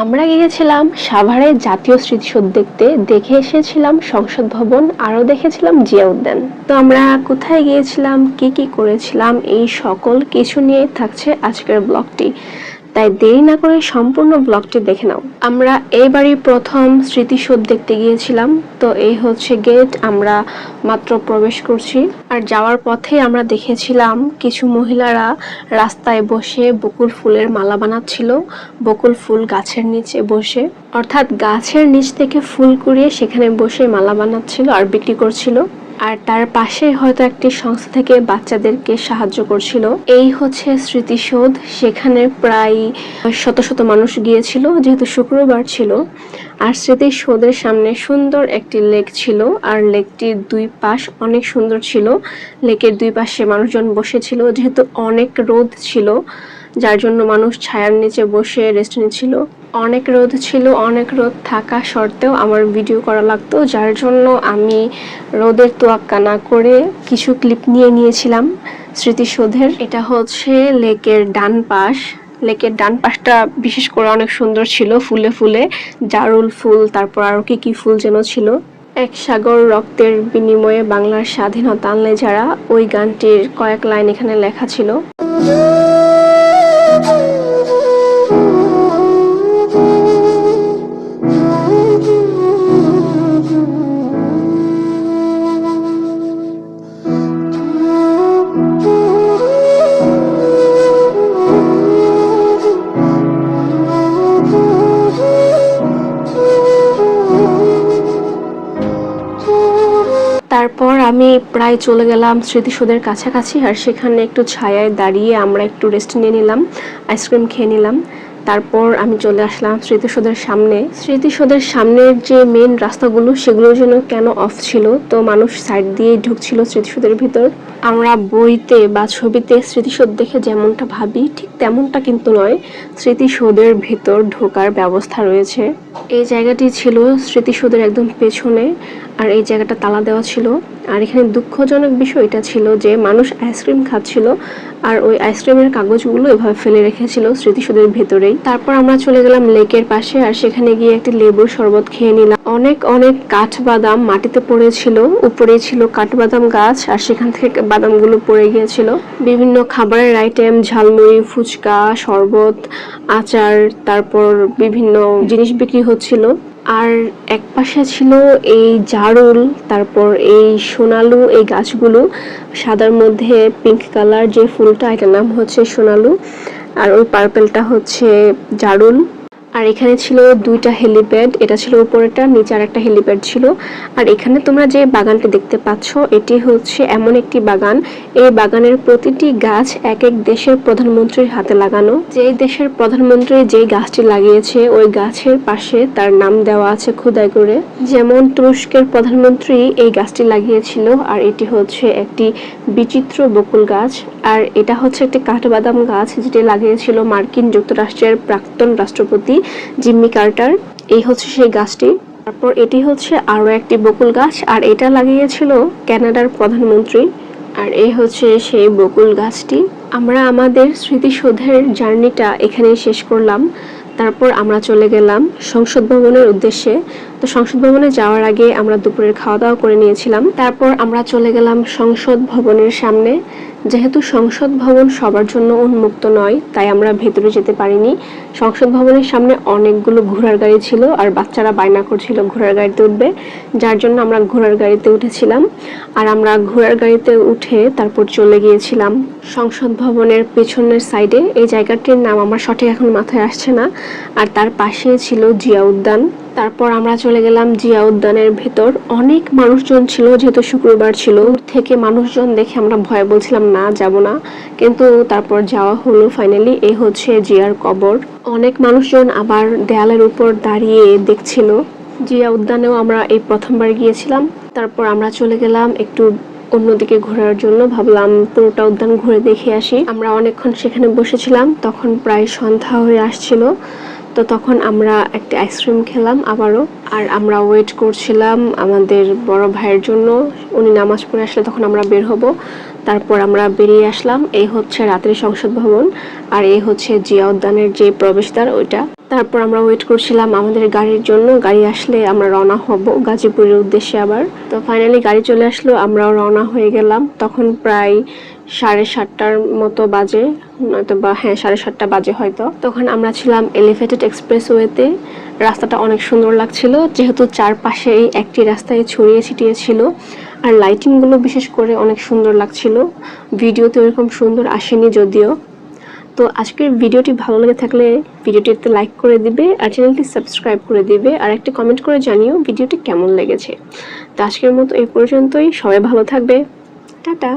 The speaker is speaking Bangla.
আমরা গিয়েছিলাম সাভারের জাতীয় স্মৃতিসৌধ দেখতে, দেখে এসেছিলাম সংসদ ভবন, আরও দেখেছিলাম জিয়া উদ্যান। তো আমরা কোথায় গিয়েছিলাম, কি কি করেছিলাম, এই সকল কিছু নিয়ে থাকছে আজকের ব্লগটি। তাই দেরি না করে সম্পূর্ণ ব্লগটি দেখে নাও। আমরা এইবারই প্রথম স্মৃতিসৌধ দেখতে গিয়েছিলাম, তো এই হচ্ছে গেট আমরা মাত্র প্রবেশ করছি। আর যাওয়ার পথে আমরা দেখেছিলাম কিছু মহিলারা রাস্তায় বসে বকুল ফুলের মালা বানাচ্ছিল, বকুল ফুল গাছের নিচে বসে। অর্থাৎ গাছের নিচ থেকে ফুল কুড়িয়ে সেখানে বসে মালা বানাচ্ছিল আর বিক্রি করছিল। আর তার পাশে হয়তো একটি সংস্থা থেকে বাচ্চাদেরকে সাহায্য করছিল। এই হচ্ছে স্মৃতিসৌধ। সেখানে প্রায় শত শত মানুষ গিয়েছিল, যেহেতু শুক্রবার ছিল। আর স্মৃতিসৌধের সামনে সুন্দর একটি লেক ছিল, আর লেকটির দুই পাশ অনেক সুন্দর ছিল। লেকের দুই পাশে মানুষজন বসেছিল, যেহেতু অনেক রোদ ছিল। যার জন্য মানুষ ছায়ার নিচে বসে রেস্ট নিচ্ছিল। অনেক রোদ ছিল, অনেক রোদ থাকা সত্ত্বেও আমার ভিডিও করা লাগতো, যার জন্য আমি রোদের তোয়াক্কা না করে কিছু ক্লিপ নিয়ে নিয়েছিলাম স্মৃতিসৌধের। এটা হচ্ছে লেকের ডান পাশ। লেকের ডান পাশটা বিশেষ করে অনেক সুন্দর ছিল, ফুলে ফুলে। জারুল ফুল, তারপর আরও কি কি ফুল যেন ছিল। এক সাগর রক্তের বিনিময়ে বাংলার স্বাধীনতা আনলে যারা, ওই গানটির কয়েক লাইন এখানে লেখা ছিল। তারপর আমি প্রায় চলে গেলাম স্মৃতিসৌধের কাছাকাছি আর সেখানে একটু ছায়ায় দাঁড়িয়ে আমরা একটু রেস্ট নিয়ে নিলাম আইসক্রিম খেয়ে নিলাম। তারপর আমি চলে আসলাম স্মৃতিসৌধের সামনে। স্মৃতিসৌধের সামনের যে মেন রাস্তাগুলো সেগুলো যেন কেন অফ ছিল? তো মানুষ সাইড দিয়ে ঢুকছিল স্মৃতিসৌধের ভিতর। আমরা বইতে বা ছবিতে স্মৃতিসৌধ দেখে যেমনটা ভাবি, ঠিক তেমনটা কিন্তু নয়, স্মৃতিসৌধের ভিতর ঢোকার ব্যবস্থা রয়েছে। এই জায়গাটি ছিল স্মৃতিসৌধের একদম পেছনে, আর এই জায়গাটা তালা দেওয়া ছিল। আর এখানে দুঃখজনক বিষয় এটা ছিল যে মানুষ আইসক্রিম খাচ্ছিল, আর ওই আইসক্রিমের কাগজগুলো এভাবে ফেলে রেখেছিল স্মৃতিসৌধের ভেতরেই তারপর আমরা চলে গেলাম লেকের পাশে আর সেখানে গিয়ে একটি লেবুর শরবত খেয়ে নিলাম। অনেক অনেক কাঠবাদাম মাটিতে পড়েছিল। উপরে ছিল কাঠবাদাম গাছ আর সেখান থেকে বাদামগুলো পড়ে গিয়েছিল। বিভিন্ন খাবারের আইটেম ঝালমুড়ি, ফুচকা, শরবত, আচার, তারপর বিভিন্ন জিনিস বিক্রি হচ্ছিল। আর এক পাশে ছিল এই জারুল, তারপর এই সোনালু, এই গাছগুলো। সাদার মধ্যে পিঙ্ক কালার যে ফুলটা, এটার নাম হচ্ছে সোনালু। আর ওই পার্পেলটা হচ্ছে জারুল। আর এখানে ছিল দুইটা হেলিপ্যাড এটা ছিল উপরেটা নিচে আর একটা হেলিপ্যাড ছিল। আর এখানে তোমরা যে বাগানটি দেখতে পাচ্ছ, এটি হচ্ছে এমন একটি বাগান। এই বাগানের প্রতিটি গাছ এক এক দেশের প্রধানমন্ত্রীর হাতে লাগানো। যেই দেশের প্রধানমন্ত্রী যেই গাছটি লাগিয়েছে, ওই গাছের পাশে তার নাম দেওয়া আছে খোদাই করে। যেমন তুরস্কের প্রধানমন্ত্রী এই গাছটি লাগিয়েছিল, আর এটি হচ্ছে একটি বিচিত্র বকুল গাছ। আর এটা হচ্ছে একটি কাঠবাদাম গাছ, যেটি লাগিয়েছিল মার্কিন যুক্তরাষ্ট্রের প্রাক্তন রাষ্ট্রপতি জিম্মি কার্টার। এই হচ্ছে সেই গাছটি। তারপর এটি হচ্ছে আরও একটি বকুল গাছ, আর এটা লাগিয়েছিল কানাডার প্রধানমন্ত্রী। আর এই হচ্ছে সেই বকুল গাছটি। আমরা আমাদের স্মৃতিসৌধের জার্নিটা এখানেই শেষ করলাম। তারপর আমরা চলে গেলাম সংসদ ভবনের উদ্দেশ্যে। তো সংসদ ভবনে যাওয়ার আগে আমরা দুপুরের খাওয়া দাওয়া করে নিয়েছিলাম। তারপর আমরা চলে গেলাম সংসদ ভবনের সামনে। যেহেতু সংসদ ভবন সবার জন্য উন্মুক্ত নয়, তাই আমরা ভেতরে যেতে পারিনি। সংসদ ভবনের সামনে অনেকগুলো ঘোড়ার গাড়ি ছিল আর বাচ্চারা বায়না করছিল ঘোড়ার গাড়িতে উঠবে, যার জন্য আমরা ঘোড়ার গাড়িতে উঠেছিলাম। আর আমরা ঘোড়ার গাড়িতে উঠে তারপর চলে গিয়েছিলাম। সংসদ ভবনের পেছনের সাইডে, এই জায়গাটির নাম আমার সঠিক এখন মাথায় আসছে না। আর তার পাশে ছিল জিয়া উদ্যান। তারপর আমরা চলে গেলাম জিয়া উদ্যানের ভেতর। অনেক মানুষজন ছিল, যেহেতু শুক্রবার ছিল। থেকে মানুষজন দেখে আমরা ভয় বলছিলাম, না, যাব না। কিন্তু তারপর যাওয়া হলো ফাইনালি এই হচ্ছে জিয়ার কবর। অনেক মানুষজন আবার দেয়ালের উপর দাঁড়িয়ে দেখছিল। জিয়া উদ্যানেও আমরা এই প্রথমবার গিয়েছিলাম। তারপর আমরা চলে গেলাম একটু অন্যদিকে ঘোরার জন্য। ভাবলাম পুরোটা উদ্যান ঘুরে দেখে আসি। আমরা অনেকক্ষণ সেখানে বসেছিলাম। তখন প্রায় সন্ধ্যা হয়ে আসছিল। তো তখন আমরা একটা আইসক্রিম খেলাম আবারও। আর আমরা ওয়েট করছিলাম আমাদের বড় ভাইয়ের জন্য। উনি নামাজ পড়ে আসলে তখন আমরা বের হব। তারপর আমরা বেরিয়ে আসলাম। এই হচ্ছে রাত্রি সংসদ ভবন। আর এই হচ্ছে জিয়া উদ্যানের যে প্রবেশদ্বার, ওইটা। তারপর আমরা ওয়েট করছিলাম আমাদের গাড়ির জন্য। গাড়ি আসলে আমরা রওনা হব গাজীপুরের উদ্দেশ্যে আবার। তো ফাইনালি গাড়ি চলে আসলো, আমরাও রওনা হয়ে গেলাম। তখন প্রায় সাড়ে সাতটার মতো বাজে নয়তো বা হ্যাঁ সাড়ে সাতটা বাজে হয়তো। তখন আমরা ছিলাম এলিভেটেড এক্সপ্রেস ওয়েতে রাস্তাটা অনেক সুন্দর লাগছিল, যেহেতু চারপাশে এই একটি রাস্তায় ছড়িয়ে ছিটিয়ে ছিল। আর লাইটিংগুলো বিশেষ করে অনেক সুন্দর লাগছিল। ভিডিওতে ওরকম সুন্দর আসেনি যদিও। তো আজকের ভিডিওটি ভালো লেগে থাকলে ভিডিওটিতে লাইক করে দিবে আর চ্যানেলটি সাবস্ক্রাইব করে দিবে আর একটা কমেন্ট করে জানিও ভিডিওটি কেমন লেগেছে। তো আজকের মতো এই পর্যন্তই, সবাই ভালো থাকবে। টাটা।